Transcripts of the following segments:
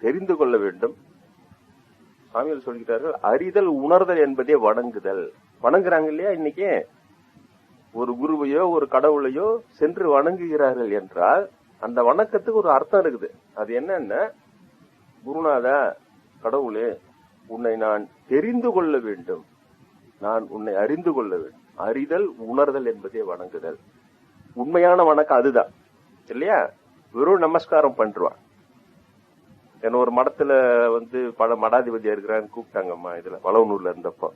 தெரிந்து கொள்ள வேண்டும். சாமியார் சொல்கிறார்கள் அறிதல் உணர்தல் என்பதே வணங்குதல். வணங்குறாங்க இல்லையா இன்னைக்கு? ஒரு குருவையோ ஒரு கடவுளையோ சென்று வணங்குகிறார்கள் என்றால் அந்த வணக்கத்துக்கு ஒரு அர்த்தம் இருக்குது. அது என்னன்னா குருநாதா கடவுளே உன்னை நான் தெரிந்து கொள்ள வேண்டும். நான் உன்னை அறிந்து கொள்ள வேண்டும். அறிதல் உணர்தல் என்பதே வணங்குதல். உண்மையான வணக்கம் அதுதான். இல்லையா? வெறும் நமஸ்காரம் பண்றான் என்ன ஒரு மடத்துல வந்து பல மடாதிபதியா இருக்கிறான்னு கூப்பிட்டாங்கம்மா இதுல. வளவனூர்ல இருந்தப்போ.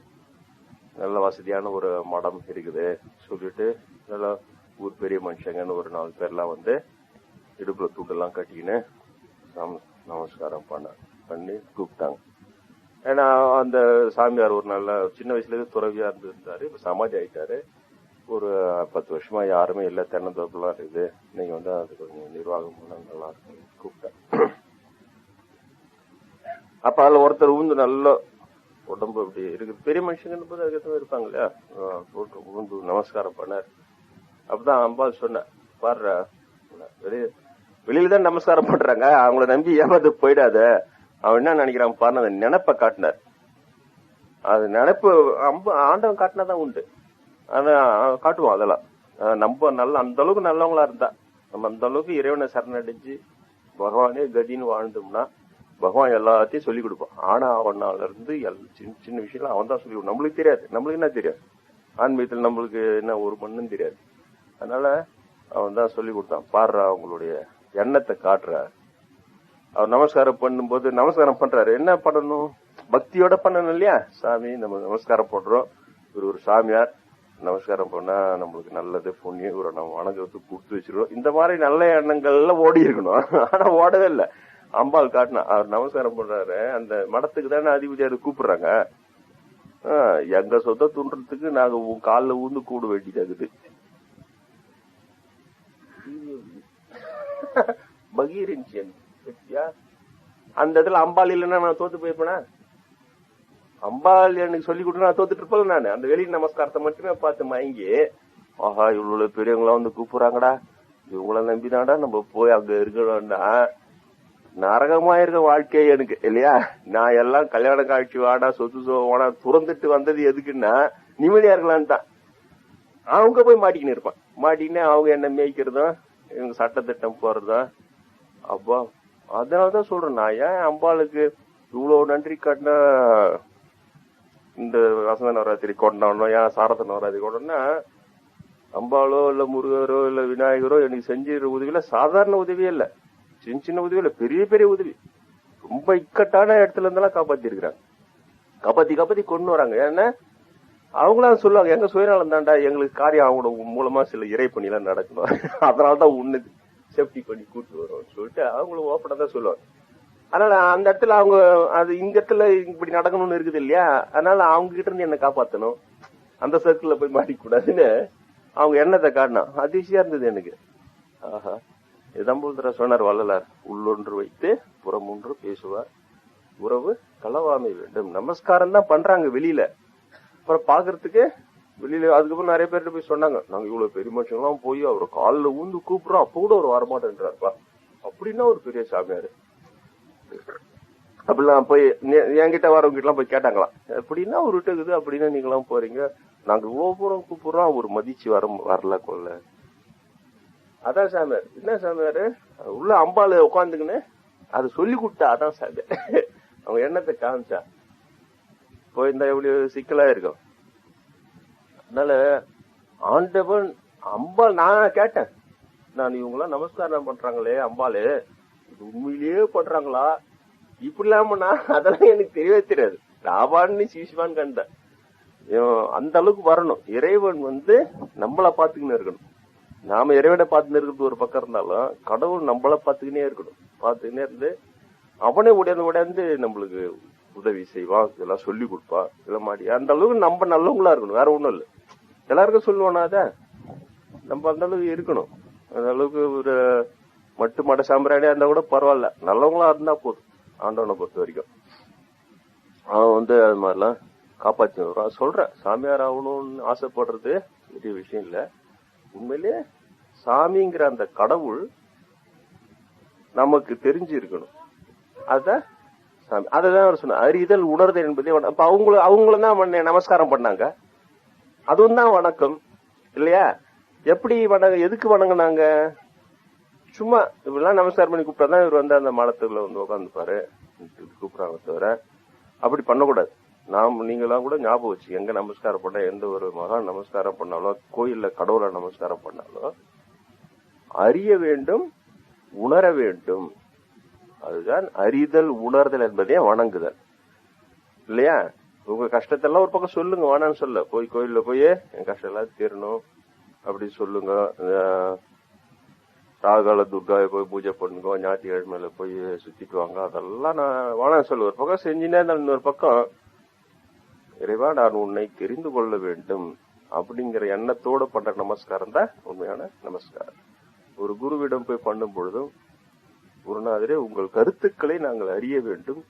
நல்ல வசதியான ஒரு மடம் இருக்குது. சொல்லிட்டு நல்லா ஊர் பெரிய மனுஷங்கன்னு ஒரு நாலு பேர்லாம் வந்து இடுப்புல தூண்டெல்லாம் கட்டிக்கின்னு நம- நமஸ்காரம் பண்ண பண்ணி கூப்பிட்டாங்க. ஏன்னா அந்த சாமியார் ஒரு நல்ல சின்ன வயசுல துறவியா இருந்திருந்தாரு. இப்ப சமாதி ஆயிட்டாரு. ஒரு பத்து வருஷமா யாருமே இல்ல தென்னந்தோப்புலாம் இருக்குது. நீங்க வந்து அது கொஞ்சம் நிர்வாகம் பண்ணா நல்லா இருக்கும் கூப்பிட்டேன். அப்ப அதுல ஒருத்தர் ஊந்து நல்ல உடம்பு அப்படி இருக்கு. பெரிய மனுஷங்கன்னு போது அதுக்கேற்ற இருப்பாங்க இல்லையா? போட்டு ஊந்து நமஸ்காரம் பண்ணார். அப்பதான் அம்பாள் சொன்னேன் பாடுற வெளியே வெளியில தான் நமஸ்காரம் பண்றாங்க. அவங்கள நம்பி ஏமாந்து போயிடாத. அவன் என்ன நினைக்கிறான் பாருங்க அந்த நினைப்ப காட்டினார். அது நினைப்பு அம்ப ஆண்டவன் காட்டினாதான் உண்டு. ஆனா காட்டுவோம் அதெல்லாம். நம்ம நல்ல அந்த அளவுக்கு நல்லவங்களா இருந்தா நம்ம அந்த அளவுக்கு இறைவனை சரணடைஞ்சு பகவானே கதின்னு வாழ்ந்தோம்னா பகவான் எல்லாத்தையும் சொல்லிக் கொடுப்பான். ஆனா அவனால இருந்து எல்- சின்ன சின்ன விஷயம் அவன் தான் சொல்லி நம்மளுக்கு தெரியாது. நம்மளுக்கு என்ன தெரியாது? ஆன்மீகத்தில் நம்மளுக்கு என்ன ஒரு மண்ணும் தெரியாது. அதனால அவன் தான் சொல்லி கொடுத்தான். பாடுறா அவங்களுடைய எண்ணத்தை காட்டுறா. அவர் நமஸ்காரம் பண்ணும்போது நமஸ்காரம் பண்றாரு. என்ன பண்ணணும்? பக்தியோட பண்ணணும் இல்லையா? சாமி நம்ம நமஸ்காரம் பண்றோம். ஒரு ஒரு சாமியார். நமஸ்காரம் பண்ணா நம்மளுக்கு நல்லது புண்ணியம் இவரை நம்ம வணக்கத்துக்கு கொடுத்து வச்சிருவோம். இந்த மாதிரி நல்ல எண்ணங்கள்ல ஓடி இருக்கணும். ஆனா ஓடவே இல்லை. அம்பாள் காட்டினா அவர் நமஸ்காரம் பண்றாரு. அந்த மடத்துக்கு தானே அதிபதியார் கூப்பிடுறாங்க. எங்க சொத்த துன்றதுக்கு நாங்க உன் காலில் ஊந்து கூடு வேண்டியதாகுது பகீரன்சியன் அந்த இடத்துல அம்பாள் இல்லைன்னா நான் தோத்து போயிருப்பேனா? அம்பாள் எனக்கு சொல்லி கொடுத்து நான் தோத்துட்டு இருப்பேன் நான். அந்த வெளி நமஸ்காரத்தை மட்டுமே பார்த்து மயங்கி ஆஹா இவ்வளவு பெரியவங்களாம் வந்து கூப்பிடுறாங்கடா. இவங்கள நம்பிதான்டா நம்ம போய் அங்க இருக்கிறோம்னா நரகமா இருக்க வாழ்க்கை எனக்கு இல்லையா? நான் எல்லாம் கல்யாண காட்சி வாடா சொத்து சோவாடா துறந்துட்டு வந்தது எதுக்குன்னா நிம்மதியா இருக்கலான்னு தான். அவங்க போய் மாட்டிக்கின்னு இருப்பான். மாட்டிக்கினே அவங்க என்ன மேய்க்கிறதும் இவங்க சட்டத்திட்டம் போறதும் அப்பா அதனாலதான் சொல்றேன். நான் ஏன் அம்பாளுக்கு இவ்வளவு நன்றி காட்டினா இந்த வசந்த நவராத்திரி கொண்டாடணும்? ஏன் சாரத நவராத்திரி கொண்டாடனா அம்பாளோ இல்ல முருகரோ இல்ல விநாயகரோ எனக்கு செஞ்சிருக்கிற உதவியில சாதாரண உதவியே இல்லை. சின்ன சின்ன உதவி இல்ல பெரிய பெரிய உதவி. ரொம்ப இக்கட்டான இடத்துல இருந்தெல்லாம் காப்பாத்தி இருக்கிறாங்க காப்பாத்தி காப்பாத்தி கொண்டு வராங்க. ஏன்னா அவங்களாம் சொல்லுவாங்க எங்க சுயநலம் தாண்டா எங்களுக்கு காரியம் அவங்க மூலமா சில இறை பணிலாம் நடக்கணும். அதனாலதான் உண்ணுது சேஃப்டி பண்ணி கூட்டு வரோம்னு சொல்லிட்டு அவங்களும் ஓப்பனா தான் சொல்லுவாங்க. அதனால அந்த இடத்துல அவங்க அது இந்த இடத்துல இப்படி நடக்கணும்னு இருக்குது இல்லையா? அதனால அவங்க கிட்ட இருந்து என்ன காப்பாத்தணும். அந்த சர்க்கிள்ல போய் மாட்டிக்கூடாதுன்னு அவங்க எண்ணத்தை காட்டினான். அதிர்ச்சியா இருந்தது எனக்கு. ஆஹா. இதம்புல்தர சொன்னார் வள்ளலார் உள்ளொன்று வைத்து புறமொன்று பேசுவார். உறவு களவாமை வேண்டும். நமஸ்காரம் தான் பண்றாங்க வெளியில. அப்புறம் பாக்குறதுக்கு வெளியில அதுக்கப்புறம் நிறைய பேர்கிட்ட போய் சொன்னாங்க நாங்க இவ்வளவு பெரிய மனுஷங்களாம் போய் அவர் காலில் ஊந்து கூப்பிடுறோம். அப்ப கூட ஒரு வரமாட்டேன்றாருப்பா. அப்படின்னா ஒரு பெரிய சாமியாரு. அப்படிலாம் போய் என்கிட்ட வரவங்க எல்லாம் போய் கேட்டாங்களாம். எப்படின்னா ஒரு இருக்குது அப்படின்னா நீங்களாம் போறீங்க. நாங்க இவ்வளவு தூரம் கூப்பிடுறோம். அவர் மதிச்சு வர வரல கொள்ள அதான் சாமியார் என்ன சாமியாரு? உள்ள அம்பாள் உட்காந்துக்கின்னு அது சொல்லி கொடுத்தா அதான் சாமியார் அவங்க எண்ணத்தை காமிச்சா. போயிருந்தா எவ்வளவு சிக்கலா இருக்கும். அதனால ஆண்டவன் அம்பாள் நான் கேட்டேன். நான் இவங்களாம் நமஸ்காரம் பண்றாங்களே அம்பாளு. உண்மையிலேயே பண்றாங்களா? இப்படி இல்லாம அதெல்லாம் எனக்கு தெரியவே தெரியாது. ராபான்னு சிசிவான்னு கண்டேன். அந்த அளவுக்கு வரணும். இறைவன் வந்து நம்மள பாத்துக்கின்னு இருக்கணும். நாம இறைவனை பார்த்துன்னு இருக்கிறது ஒரு பக்கம் இருந்தாலும் கடவுள் நம்மள பாத்துக்கினே இருக்கணும். பாத்துக்கினே இருந்து அவனே உடையந்து உடையந்து நம்மளுக்கு உதவி செய்வான் இதெல்லாம் சொல்லி கொடுப்பான் இதெல்லாம் மாடி அந்த அளவுக்கு நம்ம நல்லவங்களா இருக்கணும் வேற ஒண்ணும் இல்ல. எல்லாருக்கும் சொல்லுவானா அத. நம்ம அந்த அளவுக்கு இருக்கணும். அந்த அளவுக்கு ஒரு மட்டு மட சாம்பிராணியா இருந்தா கூட பரவாயில்ல. நல்லவங்களா இருந்தா போதும் ஆண்டவனை பொறுத்த வரைக்கும். அவன் வந்து அது மாதிரிலாம் காப்பாற்றி வருவான் சொல்றேன் சாமியார் ஆகணும்னு ஆசைப்படுறது பெரிய விஷயம் இல்லை. உண்மையிலே சாமிங்கிற அந்த கடவுள் நமக்கு தெரிஞ்சு இருக்கணும் அதுதான் சாமி அதுதான் அவர் சொன்னார். அறிதல் உணர்தல் என்பதே அப்ப அவங்கள அவங்களும் தான் நமஸ்காரம் பண்ணாங்க. அதுவும் தான் வணக்கம் இல்லையா? எப்படி வணங்க எதுக்கு வணங்கினாங்க? சும்மா இப்படிலாம் நமஸ்காரம் பண்ணி கூப்பிட்டா தான் இவர் வந்து அந்த மலத்துல வந்து உட்காந்துப்பாரு கூப்பிடுறாங்க தவிர அப்படி பண்ணக்கூடாது. நாம் நீங்களாம் கூட ஞாபகம் வச்சு எங்க நமஸ்காரம் பண்ண எந்த ஒரு மகான் நமஸ்காரம் பண்ணாலும் கோயில்ல கடவுளை நமஸ்காரம் பண்ணாலும் அறிய வேண்டும் உணர வேண்டும். அதுதான் அறிதல் உணர்தல் என்பதே வணங்குதல். இல்லையா? உங்க கஷ்டத்தெல்லாம் ஒரு பக்கம் சொல்லுங்க வேணாம்னு சொல்ல. போய் கோயில்ல போய் என் கஷ்டம் எல்லாம் தீரணும் அப்படி சொல்லுங்க. ராகால துர்காவை போய் பூஜை பண்ணுங்க ஞாயிற்றுக்கிழமையில போய் சுத்திட்டு வாங்க. அதெல்லாம் நான் வேணாம் சொல்லுவேன். ஒரு பக்கம் செஞ்சுனே இருந்தாலும் இன்னொரு பக்கம் இறைவா நான் உன்னை தெரிந்து கொள்ள வேண்டும் அப்படிங்கிற எண்ணத்தோட பண்ற நமஸ்காரம் தான் உண்மையான நமஸ்காரம். ஒரு குருவிடம் போய் பண்ணும் பொழுதும் குருநாதரே உங்கள் கருத்துக்களை நாங்கள் அறிய வேண்டும்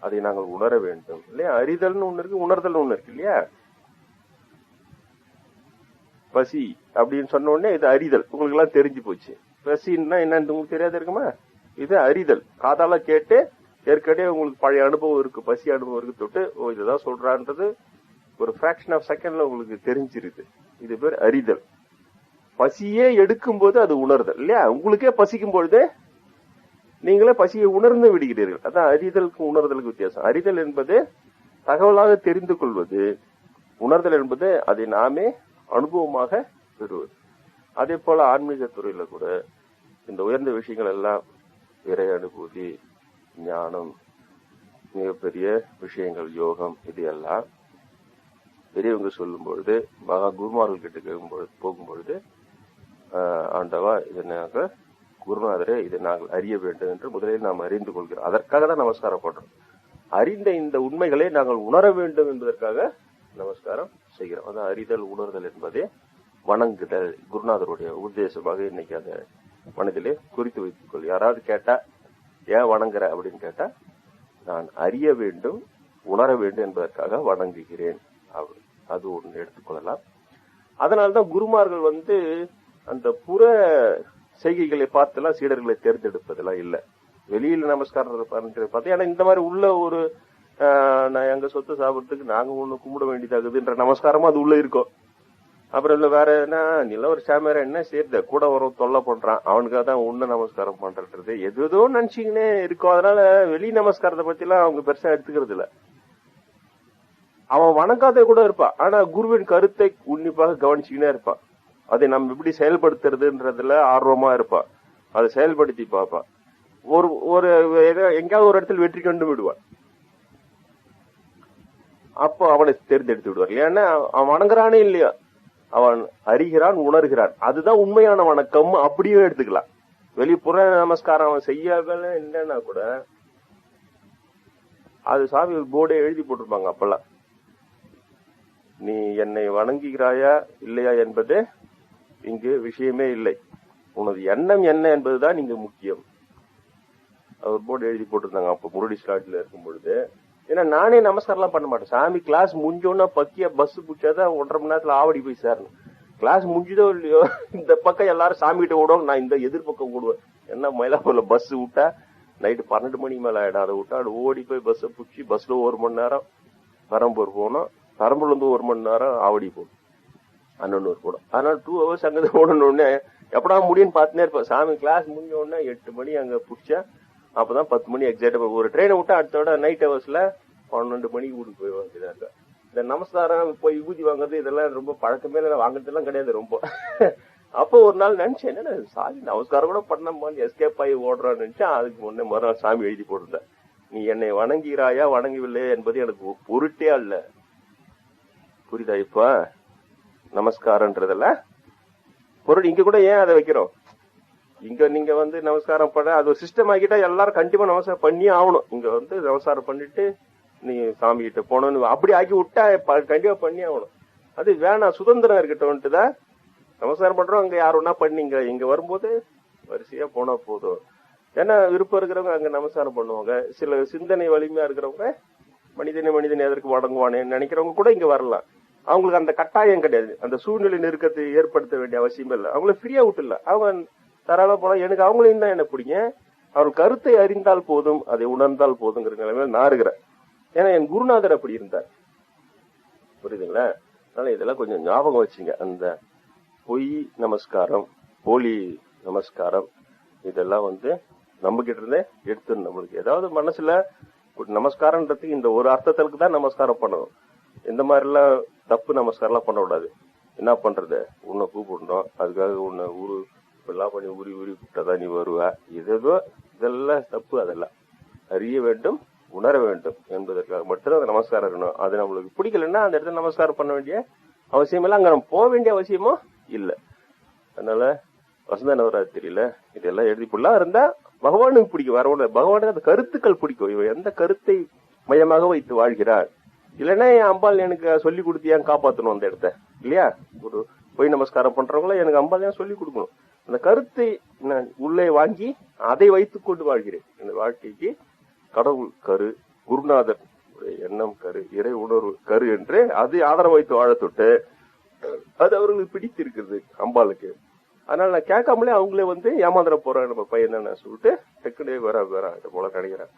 அதை நாங்கள் உணர வேண்டும். இல்லையா? அறிதல்னு ஒண்ணு இருக்கு உணர்தல்னு ஒண்ணு இருக்கு இல்லையா? பசி அப்படின்னு சொன்ன உடனே இது அறிதல். உங்களுக்கு எல்லாம் தெரிஞ்சு போச்சு. பசின்னா என்னன்னு உங்களுக்கு தெரியாது இருக்குமா? இது அறிதல். காதால கேட்டு ஏற்கனவே உங்களுக்கு பழைய அனுபவம் இருக்கு பசி அனுபவம் இருக்கு தொட்டு ஓ இதுதான் சொல்றான்றது. ஒரு ஃபிராக்ஷன் ஆஃப் செகண்ட்ல உங்களுக்கு தெரிஞ்சிருது. இது பேர் அறிதல். பசியே எடுக்கும் போது அது உணர்தல் இல்லையா? உங்களுக்கே பசிக்கும் பொழுது நீங்களே பசியை உணர்ந்து விடுகிறீர்கள். அதான் அறிதலுக்கும் உணர்தலுக்கு வித்தியாசம். அறிதல் என்பது தகவலாக தெரிந்து கொள்வது உணர்தல் என்பது அதை நாமே அனுபவமாக பெறுவது. அதே போல ஆன்மீக துறையில கூட இந்த உயர்ந்த விஷயங்கள் எல்லாம் இறை அனுபூதி ஞானம் மிகப்பெரிய விஷயங்கள் யோகம் இது எல்லாம் பெரியவங்க சொல்லும் பொழுது மகா குருமார்கள் கிட்ட கேட்கும்பொழுது போகும்பொழுது ஆண்டவா இதை நாங்கள் குருநாதரே இதை நாங்கள் அறிய வேண்டும் என்று முதலில் நாம் அறிந்து கொள்கிறோம். அதற்காக தான் நமஸ்காரம் பண்றோம் அறிந்த இந்த உண்மைகளை நாங்கள் உணர வேண்டும் என்பதற்காக நமஸ்காரம் செய்கிறோம். அதான் அறிதல் உணர்தல் என்பதே வணங்குதல். குருநாதருடைய உத்தேசமாக இன்னைக்கு அதை மனதிலே குறித்து வைத்துக் கொள். யாராவது கேட்டா ஏன் வணங்குற அப்படின்னு கேட்டா நான் அறிய வேண்டும் உணர வேண்டும் என்பதற்காக வணங்குகிறேன். அது ஒன்று எடுத்துக்கொள்ளலாம் அதனால்தான் குருமார்கள் வந்து அந்த புற செய்கைகளை பார்த்தெல்லாம் சீடர்களை தேர்ந்தெடுப்பதெல்லாம் இல்லை. வெளியில நமஸ்காரம் பண்றது பார்த்து ஏன்னா இந்த மாதிரி உள்ள ஒரு நான் எங்க சொத்து சாப்பிட்றதுக்கு நாங்க ஒண்ணு கும்பிட வேண்டியதாகுதுன்ற நமஸ்காரமும் அது உள்ள இருக்கும். அப்புறம் இல்ல வேற என்ன நிலவர் ஒரு சாமியார என்ன செய்யறது? கூட வரும் தொல்லை பண்றான். அவனுக்காக தான் உண்ண நமஸ்காரம் பண்றது எது எதோ நினைச்சுக்கினே இருக்கும். அதனால வெளி நமஸ்காரத்தை பத்தி எல்லாம் அவங்க பெருசா எடுத்துக்கிறது இல்ல. அவன் வணக்காத கூட இருப்பான் ஆனா குருவின் கருத்தை உன்னிப்பாக கவனிச்சுக்கினே இருப்பான் அதை நம்ம எப்படி செயல்படுத்துறதுன்றதுல ஆர்வமா இருப்பான் அதை செயல்படுத்தி பார்ப்பான் ஒரு ஒரு எங்கேயாவது ஒரு இடத்துல வெற்றி கண்டு விடுவான் அப்போ அவனை தேர்ந்தெடுத்து விடுவார். ஏன்னா அவன் வணங்குறானே இல்லையா? அவன் அறிகிறான் உணர்கிறான். அதுதான் உண்மையான வணக்கம். அப்படியே எடுத்துக்கலாம். வெளிப்புற நமஸ்காரம் அவன் செய்யாத இல்லைன்னா கூட அது சாமி ஒரு போர்டே எழுதி போட்டிருப்பாங்க அப்பெல்லாம். நீ என்னை வணங்குகிறாயா இல்லையா என்பது இங்கு விஷயமே இல்லை. உனது எண்ணம் என்ன என்பதுதான் இங்கு முக்கியம். அவர் போர்டு எழுதி போட்டிருந்தாங்க. அப்ப முரடி ஸ்லாட்ல இருக்கும் பொழுது ஏன்னா நானே நமஸ்காரம்லாம் பண்ண மாட்டேன். சாமி கிளாஸ் முடிஞ்சோன்னா பக்கியா பஸ் பிடிச்சாதான் ஒன்றரை மணி நேரத்துல ஆவடி போய் சேரணும். கிளாஸ் முடிஞ்சதோ இல்லையோ இந்த பக்கம் எல்லாரும் சாமி கிட்ட ஓடுவாங்க. நான் இந்த எதிர்பக்கம் ஓடுவேன். என்ன மயிலாப்பூர்ல பஸ் விட்டா நைட்டு பன்னெண்டு மணி மேல ஆயிடும். அதை விட்டா அது ஓடி போய் பஸ்ஸை பிடிச்சி பஸ்ல ஒரு மணி நேரம் பெரம்பூர் போனோம் பெரம்பூர்ல இருந்து ஒரு மணி நேரம் ஆவடி போகணும். அண்ணனூர் போடும் அதனால டூ ஹவர்ஸ் அங்கே ஓடணும்னு. எப்படா முடியும்னு பார்த்துனே இருப்பேன். சாமி கிளாஸ் முடிஞ்ச உடனே எட்டு மணி அங்க பிடிச்சா அப்பதான் பத்து மணி எக்ஸாக்டா ஒரு ட்ரெயினை விட்டா அடுத்தோட நைட் ஹவர்ஸ்ல பன்னெண்டு மணிக்கு வீட்டுக்கு போய் வாங்கிதாங்க இந்த நமஸ்காரம் போய் ஊதி வாங்குறது இதெல்லாம் ரொம்ப பழக்கமே இல்லை. வாங்குறதெல்லாம் கிடையாது ரொம்ப. அப்போ ஒரு நாள் நினைச்சேன் என்னடா சாமி நமஸ்காரம் கூட பண்ண எஸ்கேப் ஆகி ஓடுறான்னு நினைச்சேன். அதுக்கு முன்னே மறுநாள் சாமி எழுதி போட்டிருந்தேன். நீ என்னை வணங்குகிறாயா வணங்கவில்லையா என்பது எனக்கு பொருட்டே அல்ல. புரியுதா இப்ப? நமஸ்காரன்றதுல? பொருள் இங்க கூட ஏன் அதை வைக்கிறோம்? இங்க நீங்க வந்து நமஸ்காரம் பண்ண அது ஒரு சிஸ்டம் ஆகிட்டா எல்லாரும் கண்டிப்பா நமஸ்காரம் பண்ணியே ஆகணும். இங்க வந்து நமஸ்காரம் பண்ணிட்டு நீ சாமி கிட்ட போனோம்னு அப்படி ஆக்கி விட்டா ப- கண்டிப்பா பண்ணி ஆகணும். அது வேணாம் சுதந்திரம் இருக்கட்டும்ட்டு தான் நமஸ்காரம் பண்றோம் அங்க யாருன்னா ஒன்னா பண்ணீங்க? இங்க வரும்போது வரிசையா போனா போதும். ஏன்னா விருப்பம் இருக்கிறவங்க அங்க நமஸ்காரம் பண்ணுவாங்க. சில சிந்தனை வலிமையா இருக்கிறவங்க மனிதனை மனிதனை எதற்கு வணங்குவானேன்னு நினைக்கிறவங்க கூட இங்க வரலாம். அவங்களுக்கு அந்த கட்டாயம் கிடையாது. அந்த சூழ்நிலை நெருக்கத்தை ஏற்படுத்த வேண்டிய அவசியம் இல்லை. அவங்கள ஃப்ரீயா விட்டுல அவங்க தாராளமா போலாம். எனக்கு அவங்களையும் தான் என்ன பிடிக்கும் அவர் கருத்தை அறிந்தால் போதும் அதை உணர்ந்தால் போதுங்கிற நிலைமையில நான் இருக்கிறேன். ஏன்னா என் குருநாதர் அப்படி இருந்தார். புரியுதுங்களா? அதனால இதெல்லாம் கொஞ்சம் ஞாபகம் வச்சுங்க. அந்த பொய் நமஸ்காரம் போலி நமஸ்காரம் இதெல்லாம் வந்து நம்ம கிட்ட இருந்தே எடுத்து நம்மளுக்கு. ஏதாவது மனசுல ஒரு நமஸ்காரம்ன்றதுக்கு இந்த ஒரு அர்த்தத்திற்கு தான் நமஸ்காரம் பண்ணணும். இந்த மாதிரி எல்லாம் தப்பு நமஸ்காரம் எல்லாம் பண்ணக்கூடாது. என்ன பண்றது? உன்னை கூப்பிடணும். அதுக்காக உன்னை ஊரு இப்பெல்லாம் பண்ணி உரி உரி கூப்பிட்டாதான் நீ வருவ. இதோ இதெல்லாம் தப்பு அதெல்லாம். அறிய வேண்டும் உணர வேண்டும் என்பதற்காக மட்டும்தான் அந்த நமஸ்காரம் இருக்கணும். அது நம்மளுக்கு பிடிக்கலன்னா அந்த இடத்துல நமஸ்காரம் பண்ண வேண்டிய அவசியம் இல்லை. அங்க நம்ம போக வேண்டிய அவசியமும் இல்லை. அதனால வசந்த நவராத்திரியில இதெல்லாம் எழுதி புள்ளா இருந்தா பகவானுக்கு பிடிக்கும். வரவோட பகவானுக்கு அந்த கருத்துக்கள் பிடிக்கும். இவன் எந்த கருத்தை மையமாக வைத்து வாழ்கிறார் இல்லைன்னா என் அம்பாள் எனக்கு சொல்லி கொடுத்து ஏன் காப்பாற்றணும் அந்த இடத்த? இல்லையா? ஒரு போய் நமஸ்காரம் பண்றவங்கள எனக்கு அம்பாள் ஏன் சொல்லி கொடுக்கணும்? அந்த கருத்தை நான் உள்ளே வாங்கி அதை வைத்துக் கொண்டு வாழ்கிறேன். இந்த வாழ்க்கைக்கு கடவுள் கரு குருநாதர் எண்ணம் கரு இறை உணர்வு கரு என்று அது ஆதரவு வைத்து வாழத்தொட்டு அது அவர்களுக்கு பிடித்திருக்கிறது அம்பாளுக்கு. அதனால நான் கேட்காமலே அவங்களே வந்து ஏமாந்துட போறேன் நம்ம பையன் சொல்லிட்டு டக்குனே வர வர இது போல கிடைக்கிறேன்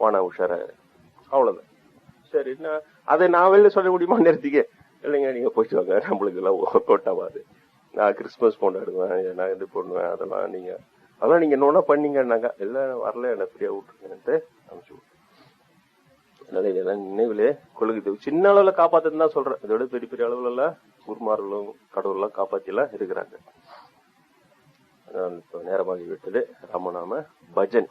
வானா உஷாரா. அவ்வளவுதான். சரி நான் அதை நான் வெளில சொல்ல முடியுமா நிறுத்திக்க இல்லைங்க நீங்க போயிட்டு வாங்க. நம்மளுக்கு எல்லாம் கோட்டாவாது நான் கிறிஸ்மஸ் கொண்டாடுவேன் நான் இது பண்ணுவேன் அதெல்லாம் நீங்க அதெல்லாம் நீங்க என்ன பண்ணீங்கன்னாங்க. எல்லாம் வரல என்ன ஃப்ரீயா விட்டுருங்கன்ட்டு அனுப்பிச்சு அதனால இதெல்லாம் நினைவிலே கொள்ளுது சின்ன அளவுல காப்பாத்துன்னு தான் சொல்றேன். இதோட பெரிய பெரிய அளவுல எல்லாம் குருமார்களும் கடவுள் எல்லாம் காப்பாத்தி எல்லாம் இருக்கிறாங்க நேரமாகி விட்டது. ராமநாம பஜன்.